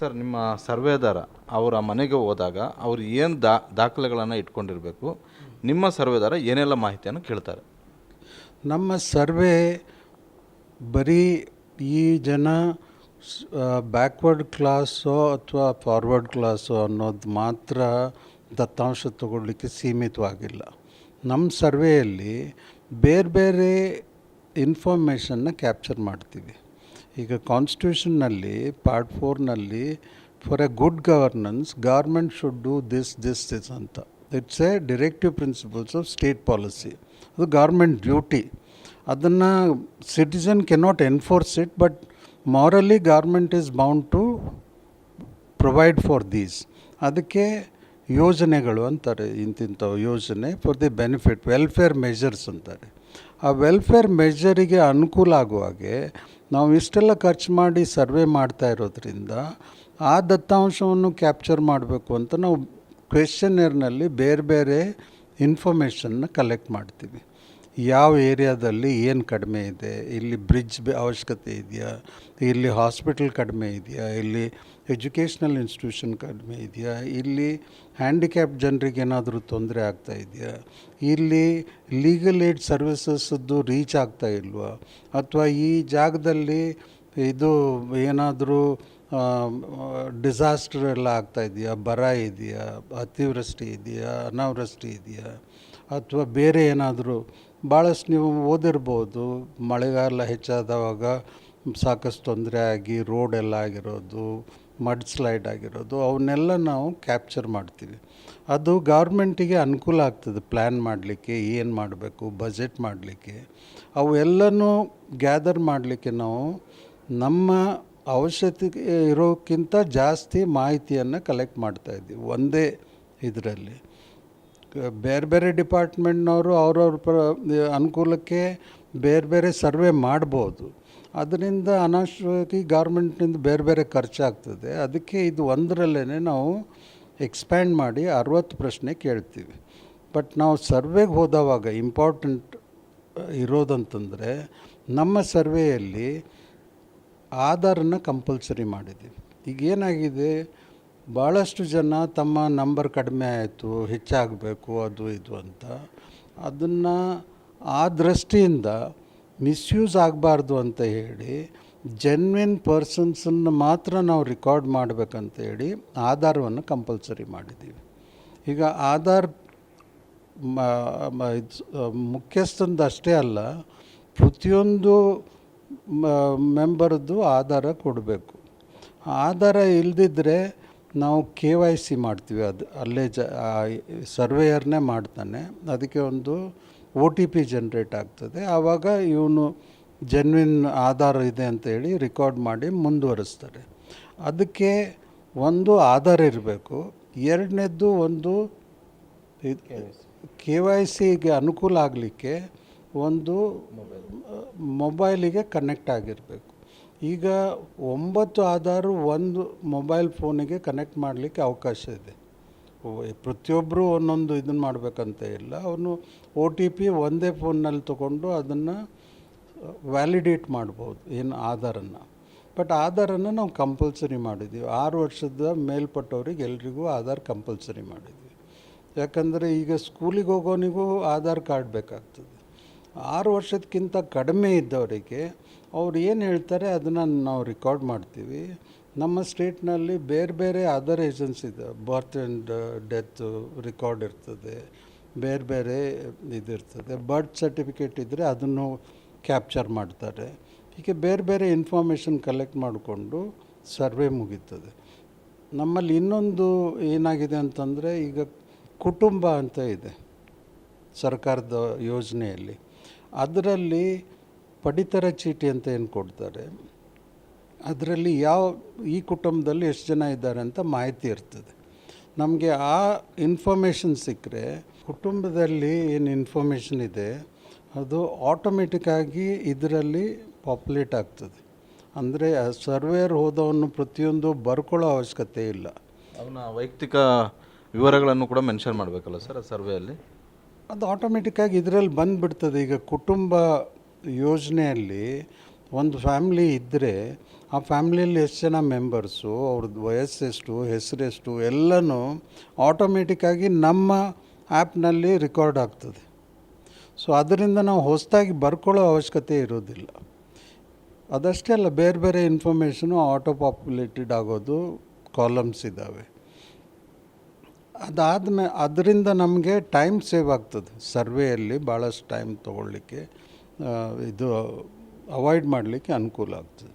Sir, ನಿಮ್ಮ ಸರ್ವೇದಾರ ಅವರ ಮನೆಗೆ ಹೋದಾಗ ಅವ್ರು ಏನು ದಾ, ದಾಖಲೆಗಳನ್ನು ಇಟ್ಕೊಂಡಿರಬೇಕು, ನಿಮ್ಮ ಸರ್ವೇದಾರ ಏನೆಲ್ಲ ಮಾಹಿತಿಯನ್ನು ಕೇಳ್ತಾರೆ? ನಮ್ಮ ಸರ್ವೆ ಬರೀ ಈ ಜನ ಬ್ಯಾಕ್ವರ್ಡ್ ಕ್ಲಾಸೋ ಅಥವಾ ಫಾರ್ವರ್ಡ್ ಕ್ಲಾಸೋ ಅನ್ನೋದು ಮಾತ್ರ ದತ್ತಾಂಶ ತಗೊಳ್ಳಿಕ್ಕೆ ಸೀಮಿತವಾಗಿಲ್ಲ. ನಮ್ಮ ಸರ್ವೆಯಲ್ಲಿ ಬೇರೆ ಬೇರೆ ಇನ್ಫಾರ್ಮೇಷನ್ನ ಕ್ಯಾಪ್ಚರ್ ಮಾಡ್ತೀವಿ. ಈಗ ಕಾನ್ಸ್ಟಿಟ್ಯೂಷನ್ನಲ್ಲಿ part ಫೋರ್ನಲ್ಲಿ for a good governance government should do this this this ಅಂತ. It's a directive principles of state policy ಅದು ಗೌರ್ಮೆಂಟ್ ಡ್ಯೂಟಿ ಅದನ್ನು citizen cannot enforce it but morally government is bound to provide for these ಅದಕ್ಕೆ ಯೋಜನೆಗಳು ಅಂತಾರೆ, ಇಂತಿಂಥವು ಯೋಜನೆ for the benefit welfare measures ಅಂತಾರೆ. ಆ ವೆಲ್ಫೇರ್ ಮೆಜರಿಗೆ ಅನುಕೂಲ ಆಗುವ ಹಾಗೆ ನಾವು ಇಷ್ಟೆಲ್ಲ ಖರ್ಚು ಮಾಡಿ ಸರ್ವೆ ಮಾಡ್ತಾ ಇರೋದ್ರಿಂದ ಆ ದತ್ತಾಂಶವನ್ನು ಕ್ಯಾಪ್ಚರ್ ಮಾಡಬೇಕು ಅಂತ ನಾವು ಕ್ವೆಶನರ್ನಲ್ಲಿ ಬೇರೆ ಬೇರೆ ಇನ್ಫಾರ್ಮೇಷನ್ನ ಕಲೆಕ್ಟ್ ಮಾಡ್ತೀವಿ. ಯಾವ ಏರಿಯಾದಲ್ಲಿ ಏನು ಕಡಿಮೆ ಇದೆ? ಇಲ್ಲಿ ಬ್ರಿಡ್ಜ್ ಅವಶ್ಯಕತೆ ಇದೆಯಾ? ಇಲ್ಲಿ ಹಾಸ್ಪಿಟಲ್ ಕಡಿಮೆ ಇದೆಯಾ? ಇಲ್ಲಿ ಎಜುಕೇಷ್ನಲ್ ಇನ್ಸ್ಟಿಟ್ಯೂಷನ್ ಕಡಿಮೆ ಇದೆಯಾ? ಇಲ್ಲಿ ಹ್ಯಾಂಡಿಕ್ಯಾಪ್ ಜನರಿಗೆ ಏನಾದರೂ ತೊಂದರೆ ಆಗ್ತಾ ಇದೆಯಾ? ಇಲ್ಲಿ ಲೀಗಲ್ ಏಡ್ ಸರ್ವಿಸಸ್ದು ರೀಚ್ ಆಗ್ತಾ ಇಲ್ವಾ? ಅಥವಾ ಈ ಜಾಗದಲ್ಲಿ ಇದು ಏನಾದರೂ ಡಿಸಾಸ್ಟರ್ ಎಲ್ಲ ಆಗ್ತಾ ಇದೆಯಾ? ಬರ ಇದೆಯಾ? ಅತಿವೃಷ್ಟಿ ಇದೆಯಾ? ಅನಾವೃಷ್ಟಿ ಇದೆಯಾ? ಅಥವಾ ಬೇರೆ ಏನಾದರೂ ಭಾಳಷ್ಟು ನೀವು ಓದಿರ್ಬೋದು, ಮಳೆಗಾಲ ಹೆಚ್ಚಾದವಾಗ ಸಾಕಷ್ಟು ತೊಂದರೆ ಆಗಿ ಎಲ್ಲ ಆಗಿರೋದು ಮಡ್ ಸ್ಲೈಡ್ ಆಗಿರೋದು, ಅವನ್ನೆಲ್ಲ ನಾವು ಕ್ಯಾಪ್ಚರ್ ಮಾಡ್ತೀವಿ. ಅದು ಗೌರ್ಮೆಂಟಿಗೆ ಅನುಕೂಲ ಆಗ್ತದೆ ಪ್ಲ್ಯಾನ್ ಮಾಡಲಿಕ್ಕೆ, ಏನು ಮಾಡಬೇಕು ಬಜೆಟ್ ಮಾಡಲಿಕ್ಕೆ. ಅವೆಲ್ಲನೂ ಗ್ಯಾದರ್ ಮಾಡಲಿಕ್ಕೆ ನಾವು ನಮ್ಮ ಅವಶ್ಯಕತೆ ಇರೋಕ್ಕಿಂತ ಜಾಸ್ತಿ ಮಾಹಿತಿಯನ್ನು ಕಲೆಕ್ಟ್ ಮಾಡ್ತಾ ಇದ್ದೀವಿ, ಒಂದೇ ಇದರಲ್ಲಿ. ಬೇರೆ ಬೇರೆ ಡಿಪಾರ್ಟ್ಮೆಂಟ್ನವರು ಅವ್ರವ್ರ ಪ್ರ ಅನುಕೂಲಕ್ಕೆ ಬೇರೆ ಬೇರೆ ಸರ್ವೆ ಮಾಡ್ಬೋದು. ಅದರಿಂದ ಅನಾವಶ್ಯಕವಾಗಿ ಗೌರ್ಮೆಂಟ್ನಿಂದ ಬೇರೆ ಬೇರೆ ಖರ್ಚಾಗ್ತದೆ. ಅದಕ್ಕೆ ಇದು ಒಂದರಲ್ಲೇ ನಾವು ಎಕ್ಸ್ಪ್ಯಾಂಡ್ ಮಾಡಿ ಅರವತ್ತು ಪ್ರಶ್ನೆ ಕೇಳ್ತೀವಿ. ಬಟ್ ನಾವು ಸರ್ವೆಗೆ ಹೋದವಾಗ ಇಂಪಾರ್ಟೆಂಟ್ ಇರೋದಂತಂದರೆ ನಮ್ಮ ಸರ್ವೆಯಲ್ಲಿ ಆಧಾರನ್ನು ಕಂಪಲ್ಸರಿ ಮಾಡಿದ್ದೀವಿ. ಈಗ ಏನಾಗಿದೆ? ಭಾಳಷ್ಟು ಜನ ತಮ್ಮ ನಂಬರ್ ಕಡಿಮೆ ಆಯಿತು, ಹೆಚ್ಚಾಗಬೇಕು, ಅದು ಇದು ಅಂತ. ಅದನ್ನು ಆ ದೃಷ್ಟಿಯಿಂದ ಮಿಸ್ಯೂಸ್ ಆಗಬಾರ್ದು ಅಂತ ಹೇಳಿ ಜೆನ್ವಿನ್ ಪರ್ಸನ್ಸನ್ನು ಮಾತ್ರ ನಾವು ರೆಕಾರ್ಡ್ ಮಾಡಬೇಕಂತ ಹೇಳಿ ಆಧಾರವನ್ನು ಕಂಪಲ್ಸರಿ ಮಾಡಿದ್ದೀವಿ ಈಗ ಆಧಾರ್ ಮುಖ್ಯಸ್ಥಂದು ಅಷ್ಟೇ ಅಲ್ಲ, ಪ್ರತಿಯೊಂದು ಮೆಂಬರ್ದು ಆಧಾರ ಕೊಡಬೇಕು. ಆಧಾರ ಇಲ್ಲದಿದ್ದರೆ ನಾವು ಕೆ ವೈ ಸಿ ಮಾಡ್ತೀವಿ. ಅದು ಅಲ್ಲೇ ಜ ಸರ್ವೇಯರ್ನೇ ಮಾಡ್ತಾನೆ. ಅದಕ್ಕೆ ಒಂದು ಒ ಟಿ ಪಿ ಜನ್ರೇಟ್ ಆಗ್ತದೆ. ಆವಾಗ ಇವನು ಜೆನ್ವಿನ್ ಆಧಾರ ಇದೆ ಅಂತ ಹೇಳಿ ರೆಕಾರ್ಡ್ ಮಾಡಿ ಮುಂದುವರಿಸ್ತಾರೆ. ಅದಕ್ಕೆ ಒಂದು ಆಧಾರ ಇರಬೇಕು. ಎರಡನೇದ್ದು ಒಂದು ಕೆ ವೈ ಸಿಗೆ ಅನುಕೂಲ ಆಗಲಿಕ್ಕೆ ಒಂದು ಮೊಬೈಲಿಗೆ ಕನೆಕ್ಟ್ ಆಗಿರಬೇಕು. ಈಗ ಒಂಬತ್ತು ಆಧಾರು ಒಂದು ಮೊಬೈಲ್ ಫೋನಿಗೆ ಕನೆಕ್ಟ್ ಮಾಡಲಿಕ್ಕೆ ಅವಕಾಶ ಇದೆ. ಪ್ರತಿಯೊಬ್ಬರು ಒಂದೊಂದು ಇದನ್ನು ಮಾಡಬೇಕಂತ ಇಲ್ಲ. ಅವನು ಒ ಟಿ ಪಿ ಒಂದೇ ಫೋನ್ನಲ್ಲಿ ತಗೊಂಡು ಅದನ್ನು ವ್ಯಾಲಿಡೇಟ್ ಮಾಡ್ಬೋದು, ಏನು ಆಧಾರನ್ನು. ಬಟ್ ಆಧಾರನ್ನು ನಾವು ಕಂಪಲ್ಸರಿ ಮಾಡಿದ್ದೀವಿ. ಆರು ವರ್ಷದ ಮೇಲ್ಪಟ್ಟವ್ರಿಗೆ ಎಲ್ರಿಗೂ ಆಧಾರ್ ಕಂಪಲ್ಸರಿ ಮಾಡಿದ್ವಿ ಯಾಕಂದರೆ ಈಗ ಸ್ಕೂಲಿಗೆ ಹೋಗೋನಿಗೂ ಆಧಾರ್ ಕಾರ್ಡ್ ಬೇಕಾಗ್ತದೆ. ಆರು ವರ್ಷಕ್ಕಿಂತ ಕಡಿಮೆ ಇದ್ದವರಿಗೆ ಅವ್ರು ಏನು ಹೇಳ್ತಾರೆ ಅದನ್ನು ನಾವು ರೆಕಾರ್ಡ್ ಮಾಡ್ತೀವಿ. ನಮ್ಮ ಸ್ಟೇಟ್ನಲ್ಲಿ ಬೇರೆ ಬೇರೆ ಅದರ್ ಏಜೆನ್ಸಿ ಇದೆ. ಬರ್ತ್ ಆ್ಯಂಡ್ ಡೆತ್ ರೆಕಾರ್ಡ್ ಇರ್ತದೆ. ಬೇರೆ ಬೇರೆ ಇದಿರ್ತದೆ ಬರ್ತ್ ಸರ್ಟಿಫಿಕೇಟ್ ಇದ್ದರೆ ಅದನ್ನು ಕ್ಯಾಪ್ಚರ್ ಮಾಡ್ತಾರೆ. ಹೀಗೆ ಬೇರೆ ಬೇರೆ ಇನ್ಫಾರ್ಮೇಷನ್ ಕಲೆಕ್ಟ್ ಮಾಡಿಕೊಂಡು ಸರ್ವೆ ಮುಗೀತದೆ. ನಮ್ಮಲ್ಲಿ ಇನ್ನೊಂದು ಏನಾಗಿದೆ ಅಂತಂದರೆ ಈಗ ಕುಟುಂಬ ಅಂತ ಇದೆ. ಸರ್ಕಾರದ ಯೋಜನೆಯಲ್ಲಿ. ಅದರಲ್ಲಿ ಪಡಿತರ ಚೀಟಿ ಅಂತ ಏನು ಕೊಡ್ತಾರೆ? ಅದರಲ್ಲಿ ಯಾವ, ಈ ಕುಟುಂಬದಲ್ಲಿ ಎಷ್ಟು ಜನ ಇದ್ದಾರೆ ಅಂತ ಮಾಹಿತಿ ಇರ್ತದೆ. ನಮಗೆ ಆ ಇನ್ಫಾರ್ಮೇಷನ್ ಸಿಕ್ಕರೆ ಕುಟುಂಬದಲ್ಲಿ ಏನು ಇನ್ಫಾರ್ಮೇಷನ್ ಇದೆ, ಅದು ಆಟೋಮೆಟಿಕ್ಕಾಗಿ ಇದರಲ್ಲಿ ಪಾಪ್ಯುಲೇಟ್ ಆಗ್ತದೆ. ಅಂದರೆ ಸರ್ವೇರ್ ಹೋದವನ್ನು ಪ್ರತಿಯೊಂದು ಬರ್ಕೊಳ್ಳೋ ಅವಶ್ಯಕತೆ ಇಲ್ಲ. ಅವನ ವೈಯಕ್ತಿಕ ವಿವರಗಳನ್ನು ಕೂಡ ಮೆನ್ಷನ್ ಮಾಡಬೇಕಲ್ಲ ಸರ್ ಸರ್ವೆಯಲ್ಲಿ ಅದು ಆಟೋಮೆಟಿಕ್ಕಾಗಿ ಇದರಲ್ಲಿ ಬಂದುಬಿಡ್ತದೆ. ಈಗ ಕುಟುಂಬ ಯೋಜನೆಯಲ್ಲಿ ಒಂದು ಫ್ಯಾಮ್ಲಿ ಇದ್ದರೆ ಆ ಫ್ಯಾಮ್ಲಿಯಲ್ಲಿ ಎಷ್ಟು ಜನ ಮೆಂಬರ್ಸು ಅವ್ರದ್ದು ವಯಸ್ಸೆಷ್ಟು ಹೆಸರೆಷ್ಟು ಎಲ್ಲನೂ ಆಟೋಮೆಟಿಕ್ಕಾಗಿ ನಮ್ಮ ಆ್ಯಪ್ನಲ್ಲಿ ರೆಕಾರ್ಡ್ ಆಗ್ತದೆ. ಸೊ ಅದರಿಂದ ನಾವು ಹೊಸದಾಗಿ ಬರ್ಕೊಳ್ಳೋ ಅವಶ್ಯಕತೆ ಇರೋದಿಲ್ಲ. ಅದಷ್ಟೇ ಅಲ್ಲ, ಬೇರೆ ಬೇರೆ ಇನ್ಫಾರ್ಮೇಷನು ಆಟೋ ಪಾಪ್ಯುಲೇಟೆಡ್ ಆಗೋದು ಕಾಲಮ್ಸ್ ಇದ್ದಾವೆ ಅದಾದಮೇ ಅದರಿಂದ ನಮಗೆ ಟೈಮ್ ಸೇವ್ ಆಗ್ತದೆ. ಸರ್ವೆಯಲ್ಲಿ ಭಾಳಷ್ಟು ಟೈಮ್ ತೊಗೊಳ್ಳಿಕ್ಕೆ ಇದು ಅವಾಯ್ಡ್ ಮಾಡಲಿಕ್ಕೆ ಅನುಕೂಲ ಆಗ್ತದೆ.